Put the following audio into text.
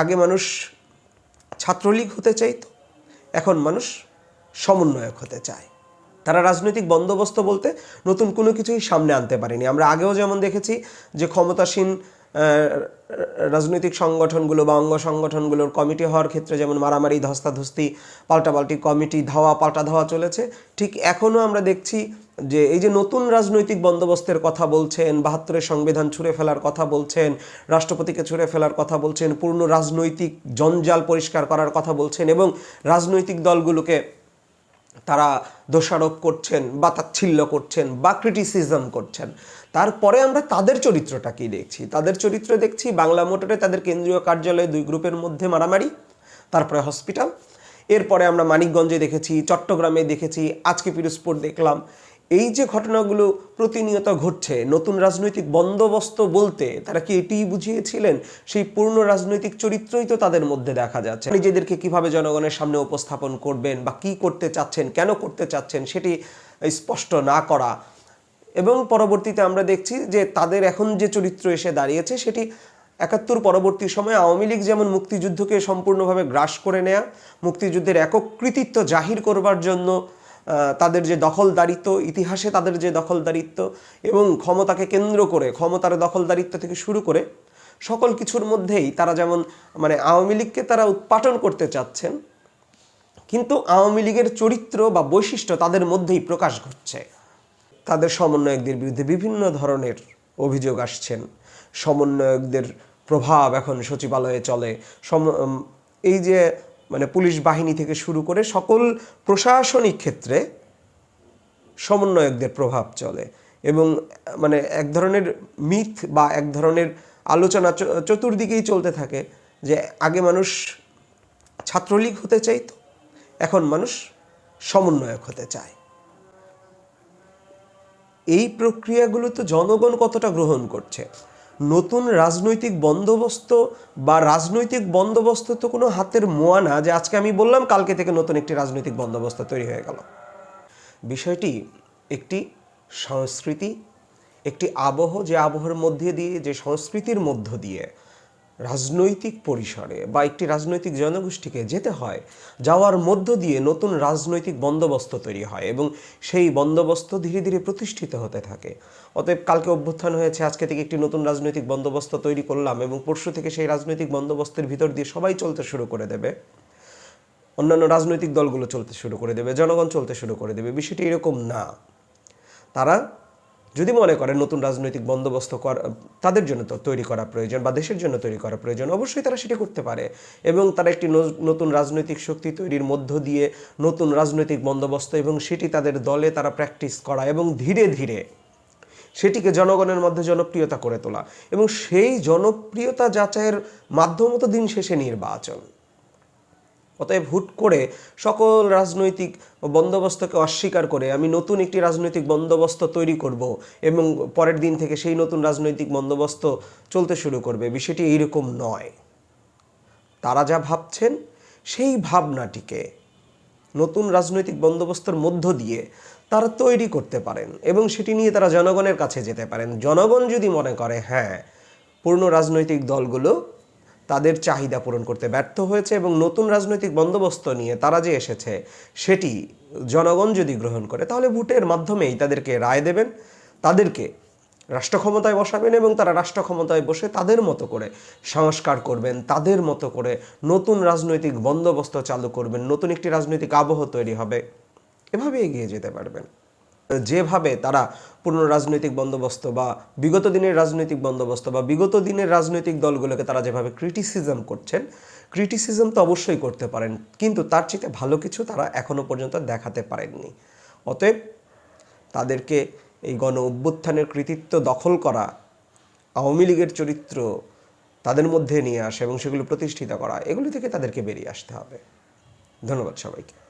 আগে মানুষ ছাত্রলীগ হতে চাইত, এখন মানুষ সমন্বয়ক হতে চায়। তারা রাজনৈতিক বন্দোবস্ত বলতে নতুন কোনো কিছুই সামনে আনতে পারেনি। আমরা আগেও যেমন দেখেছি যে ক্ষমতাসীন রাজনৈতিক সংগঠনগুলো বা অঙ্গ সংগঠনগুলোর কমিটি হওয়ার ক্ষেত্রে যেমন মারামারি, ধস্তাধস্তি, পাল্টাপাল্টি কমিটি, ধাওয়া পাল্টা ধাওয়া চলেছে। ঠিক এখনও আমরা দেখছি যে এই যে নতুন রাজনৈতিক বন্দোবস্তের কথা বলছেন, বাহাত্তরের সংবিধান ছুঁড়ে ফেলার কথা বলছেন, রাষ্ট্রপতিকে ছুঁড়ে ফেলার কথা বলছেন, পূর্ণ রাজনৈতিক জঞ্জাল পরিষ্কার করার কথা বলছেন এবং রাজনৈতিক দলগুলোকে তারা দোষারোপ করছেন বা তাচ্ছিল্য করছেন বা ক্রিটিসিজম করছেন। তারপরে আমরা তাদের চরিত্রটা কি দেখছি? তাদের চরিত্র দেখছি বাংলা মোটরে তাদের কেন্দ্রীয় কার্যালয়ে দুই গ্রুপের মধ্যে মারামারি, তারপরে হসপিটাল এরপরে আমরা মানিকগঞ্জে দেখেছি, চট্টগ্রামে দেখেছি, আজকে পিরোজপুর দেখলাম। এই যে ঘটনাগুলো প্রতিনিয়ত ঘটছে, নতুন রাজনৈতিক বন্দোবস্ত বলতে তারা কি এটিই বুঝিয়েছিলেন? সেই পূর্ণ রাজনৈতিক চরিত্রই তো তাদের মধ্যে দেখা যাচ্ছে। নিজেদেরকে কীভাবে জনগণের সামনে উপস্থাপন করবেন বা কি করতে চাচ্ছেন, কেন করতে চাচ্ছেন সেটি স্পষ্ট না করা। এবং পরবর্তীতে আমরা দেখছি যে তাদের এখন যে চরিত্র এসে দাঁড়িয়েছে সেটি একাত্তর পরবর্তী সময়ে আওয়ামী লীগ যেমন মুক্তিযুদ্ধকে সম্পূর্ণভাবে গ্রাস করে নেয়া, মুক্তিযুদ্ধের একক কৃতিত্ব জাহির করবার জন্য তাদের যে দখলদারিত্ব, ইতিহাসে তাদের যে দখলদারিত্ব এবং ক্ষমতাকে কেন্দ্র করে, ক্ষমতার দখলদারিত্ব থেকে শুরু করে সকল কিছুর মধ্যেই তারা যেমন মানে আওয়ামী লীগকে তারা উৎপাটন করতে চাচ্ছেন, কিন্তু আওয়ামী লীগের চরিত্র বা বৈশিষ্ট্য তাদের মধ্যেই প্রকাশ ঘটছে। তাদের সমন্বয়কদের বিরুদ্ধে বিভিন্ন ধরনের অভিযোগ আসছেন। সমন্বয়কদের প্রভাব এখন সচিবালয়ে চলে। সম এই যে মানে পুলিশ বাহিনী থেকে শুরু করে সকল প্রশাসনিক ক্ষেত্রে সমন্বয়কদের প্রভাব চলে এবং মানে এক ধরনের মিথ বা এক ধরনের আলোচনা চতুর্দিকেই চলতে থাকে যে আগে মানুষ ছাত্রলীগ হতে চাইতো, এখন মানুষ সমন্বয়ক হতে চায়। এই প্রক্রিয়াগুলো তো জনগণ কতটা গ্রহণ করছে? নতুন রাজনৈতিক বন্দোবস্ত বা রাজনৈতিক বন্দোবস্ত তো কোনো হাতের মোয়া না যে আজকে আমি বললাম, কালকে থেকে নতুন একটি রাজনৈতিক বন্দোবস্ত তৈরি হয়ে গেল। বিষয়টি একটি সংস্কৃতি, একটি আবহ যে আবহের মধ্যে দিয়ে, যে সংস্কৃতির মধ্য দিয়ে রাজনৈতিক পরিসরে বা একটি রাজনৈতিক জনগোষ্ঠীকে যেতে হয়, যাওয়ার মধ্য দিয়ে নতুন রাজনৈতিক বন্দোবস্ত তৈরি হয় এবং সেই বন্দোবস্ত ধীরে ধীরে প্রতিষ্ঠিত হতে থাকে। অতএব কালকে অভ্যুত্থান হয়েছে, আজকে থেকে একটি নতুন রাজনৈতিক বন্দোবস্ত তৈরি করলাম এবং পরশু থেকে সেই রাজনৈতিক বন্দোবস্তের ভিতর দিয়ে সবাই চলতে শুরু করে দেবে। অন্যান্য রাজনৈতিক দলগুলো চলতে শুরু করে দেবে, জনগণ চলতে শুরু করে দেবে, বিষয়টি এরকম না। তারা যদি মনে করেন নতুন রাজনৈতিক বন্দোবস্ত তাদের জন্য তো তৈরি করা প্রয়োজন বা দেশের জন্য তৈরি করা প্রয়োজন, অবশ্যই তারা সেটি করতে পারে। এবং তারা একটি নতুন রাজনৈতিক শক্তি তৈরির মধ্য দিয়ে নতুন রাজনৈতিক বন্দোবস্ত এবং সেটি তাদের দলে তারা প্র্যাকটিস করা এবং ধীরে ধীরে সেটিকে জনগণের মধ্যে জনপ্রিয়তা করে তোলা এবং সেই জনপ্রিয়তা যাচাইয়ের মাধ্যম তো দিন শেষে নির্বাচন। অতএব হুট করে সকল রাজনৈতিক বন্দোবস্তকে অস্বীকার করে আমি নতুন একটি রাজনৈতিক বন্দোবস্ত তৈরি করব এবং পরের দিন থেকে সেই নতুন রাজনৈতিক বন্দোবস্ত চলতে শুরু করবে। বিষয়টি এইরকম নয়। তারা যা ভাবছেন, সেই ভাবনাটিকে নতুন রাজনৈতিক বন্দোবস্তের মধ্য দিয়ে তারা তৈরি করতে পারেন এবং সেটি নিয়ে তারা জনগণের কাছে যেতে পারেন। জনগণ যদি মনে করে হ্যাঁ পূর্ণ রাজনৈতিক দলগুলো তাদের চাহিদা পূরণ করতে ব্যর্থ হয়েছে এবং নতুন রাজনৈতিক বন্দোবস্ত নিয়ে তারা যে এসেছে সেটি জনগণ যদি গ্রহণ করে, তাহলে ভোটের মাধ্যমেই তাদেরকে রায় দেবেন, তাদেরকে রাষ্ট্র ক্ষমতায় বসাবেন এবং তারা রাষ্ট্র ক্ষমতায় বসে তাদের মতো করে সংস্কার করবেন, তাদের মতো করে নতুন রাজনৈতিক বন্দোবস্ত চালু করবেন, নতুন একটি রাজনৈতিক আবহ তৈরি হবে। এভাবে এগিয়ে যেতে পারবেন। যেভাবে তারা পূর্ণ রাজনৈতিক বন্দোবস্ত বা বিগত দিনের রাজনৈতিক বন্দোবস্ত বা বিগত দিনের রাজনৈতিক দলগুলোকে তারা যেভাবে ক্রিটিসিজম করছেন ক্রিটিসিজম তো অবশ্যই করতে পারেন, কিন্তু তার চেয়ে ভালো কিছু তারা এখনও পর্যন্ত দেখাতে পারেননি। অতএব তাদেরকে এই গণ অভ্যুত্থানের কৃতিত্ব দখল করা, আওয়ামী লীগের চরিত্র তাদের মধ্যে নিয়ে আসা এবং সেগুলো প্রতিষ্ঠিত করা, এগুলি থেকে তাদেরকে বেরিয়ে আসতে হবে। ধন্যবাদ সবাইকে।